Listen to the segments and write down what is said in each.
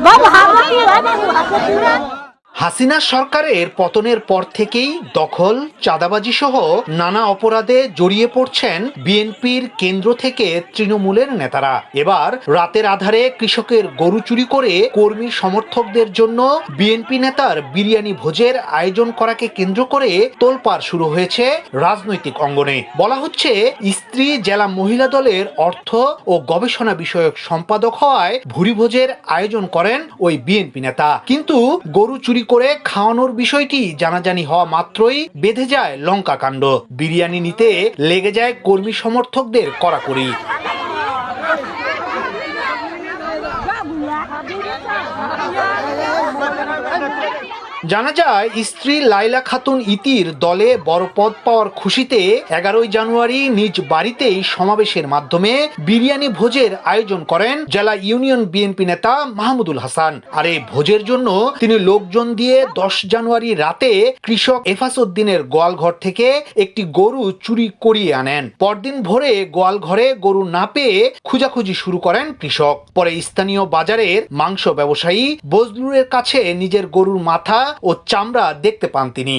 બહુ હાથ হাসিনা সরকারের পতনের পর থেকেই দখল চাঁদাবাজি সহ নানা অপরাধে জড়িয়ে পড়ছেন বিএনপির কেন্দ্র থেকে তৃণমূলের নেতারা। এবার রাতের আধারে কৃষকের গরু চুরি করে কর্মী সমর্থকদের জন্য বিএনপি নেতার বিরিয়ানি ভোজের আয়োজন করাকে কেন্দ্র করে তোলপাড় শুরু হয়েছে রাজনৈতিক অঙ্গনে। বলা হচ্ছে, স্ত্রী জেলা মহিলা দলের অর্থ ও গবেষণা বিষয়ক সম্পাদক হওয়ায় ভুরিভোজের আয়োজন করেন ওই বিএনপি নেতা। কিন্তু গরু চুরি করে খাওয়ানোর বিষয়টি জানাজানি হওয়া মাত্রই বেঁধে যায় লঙ্কা কাণ্ড। বিরিয়ানি নিতে লেগে যায় কর্মী সমর্থকদের কড়াকড়ি। জানা যায়, স্ত্রী লাইলা খাতুন ইতির দলে বড় পদ পাওয়ার খুশিতে এগারোই জানুয়ারি নিজ বাড়িতেই সমাবেশের মাধ্যমে বিরিয়ানি ভোজের আয়োজন করেন জেলা ইউনিয়ন বিএনপি নেতা মাহমুদুল হাসান। আর এই ভোজের জন্য তিনি লোকজন দিয়ে দশ জানুয়ারি রাতে কৃষক এফাসউদ্দিনের গোয়ালঘর থেকে একটি গরু চুরি করিয়ে আনেন। পরদিন ভোরে গোয়ালঘরে গরু না পেয়ে খুঁজাখুঁজি শুরু করেন কৃষক। পরে স্থানীয় বাজারের মাংস ব্যবসায়ী বজলুরের কাছে নিজের গরুর মাথা ও চামড়া দেখতে পান তিনি।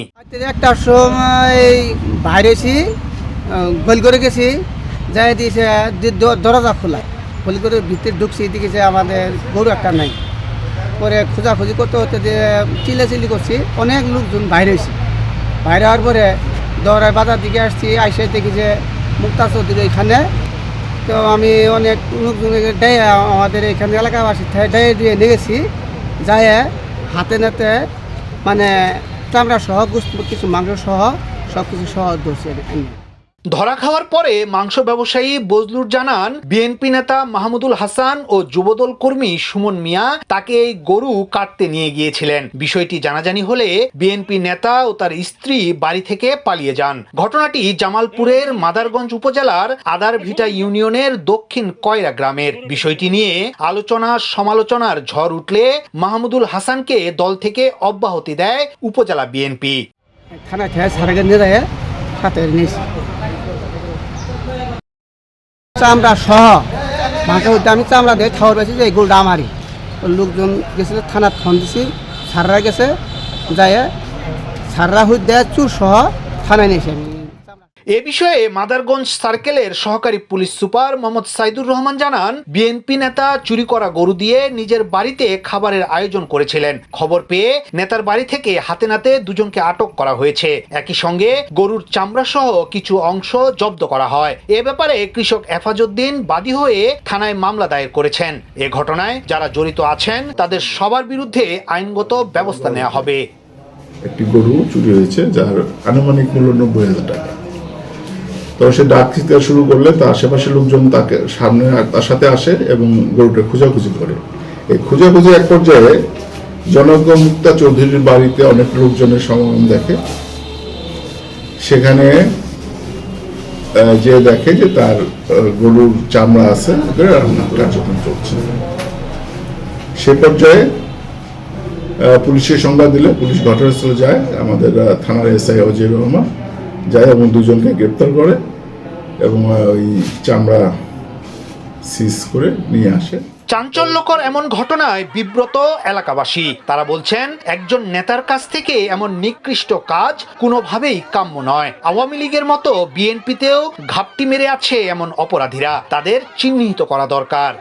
একটার সময় বাইরেছি গোল করে গেছি, যাই দিয়েছে দরজা খোলা। গোল করে ভিতরে ঢুকছি, এদিকে যে আমাদের গরু একটা নাই। পরে খোঁজাখুঁজি করতে হতে যে চিল্লাচিল্লি করছি, অনেক লোকজন বাইরে হয়েছি বাইরে হওয়ার পরে দৌড়ায় বাজার দিকে আসছি, আইসে দেখি যে মুক্তা চৌধুরী এখানে তো আমি অনেক লোকজনকে ডাই আমাদের এখানে এলাকাবাসী ডাই দিয়ে গেছি। যাই হাতে নাতে মানে চামড়া সহ কিছু মাংস সহ সব কিছু সহ ধরছে। ধরা খাওয়ার পরে মাংস ব্যবসায়ী বজলুর জানান, বিএনপি নেতা মাহমুদুল হাসান ও যুবদল কর্মী সুমন মিয়া তাকে এই গরু কাটতে নিয়ে গিয়েছিলেন। বিষয়টি জানাজানি হলে বিএনপি নেতা ও তার স্ত্রী বাড়ি থেকে পালিয়ে যান। ঘটনাটি জামালপুরের মাদারগঞ্জ উপজেলার আদারভিটা ইউনিয়নের দক্ষিণ কয়রা গ্রামের। বিষয়টি নিয়ে আলোচনা সমালোচনার ঝড় উঠলে মাহমুদুল হাসানকে দল থেকে অব্যাহতি দেয় উপজেলা বিএনপি। চামড়া সহ মাংস দামি চামড়া দিয়ে ঠাউর পাইছি যে এগুলো আমারই। লোকজন গেছিল থানার ফোন দিছি সাররা গেছে যায় সাররা হুদ দেয় চুর সহ থানায় নিয়েছি আমি। এ বিষয়ে মাদারগঞ্জ সার্কেলের সহকারী পুলিশ সুপার মোহাম্মদ সাইদুর রহমান জানান, বিএনপি নেতা চুরি করা গরু দিয়ে নিজের বাড়িতে খাবারের আয়োজন করেছিলেন। খবর পেয়ে নেতার বাড়ি থেকে হাতে নাতে দুজনকে আটক করা হয়েছে। একই সঙ্গে গরুর চামড়া সহ কিছু অংশ জব্দ করা হয়। এ ব্যাপারে কৃষক এফাজউদ্দিন বাদী হয়ে থানায় মামলা দায়ের করেছেন। এ ঘটনায় যারা জড়িত আছেন, তাদের সবার বিরুদ্ধে আইনগত ব্যবস্থা নেওয়া হবে। একটি গরু চুরি হয়েছে, যার আনুমানিক মূল্য নব্বই হাজার টাকা। তো সে ডাক চিৎকার শুরু করলে তার আশেপাশের লোকজন তাকে সামনে তার সাথে আসে এবং গরুটা খোঁজাখুঁজি করে। এই খোঁজাখুঁজি এক পর্যায়ে জনজ্ঞ মুক্তা চৌধুরীর বাড়িতে অনেক লোকজনের সমাগম দেখে। সেখানে যে দেখে যে তার গরুর চামড়া আছে কার্যক্রম চলছে। সে পর্যায়ে পুলিশের সংবাদ দিলে, পুলিশ ঘটনাস্থলে যায়। আমাদের থানার এসআই অজয় রহমান যায় এবং দুজনকে গ্রেপ্তার করে। এবং ওই চামড়া সিজ করে নিয়ে আসে। চাঞ্চল্যকর এমন ঘটনায় বিব্রত এলাকাবাসী। তারা বলছেন একজন নেতার কাছ থেকে এমন নিকৃষ্ট কাজ কোনোভাবেই কাম্য নয়। আওয়ামী লীগের মতো বিএনপিতেও ঘাপটি মেরে আছে এমন অপরাধীরা। তাদের চিহ্নিত করা দরকার।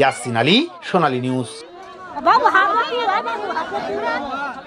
ইয়াসিন আলী সোনালী নিউজ।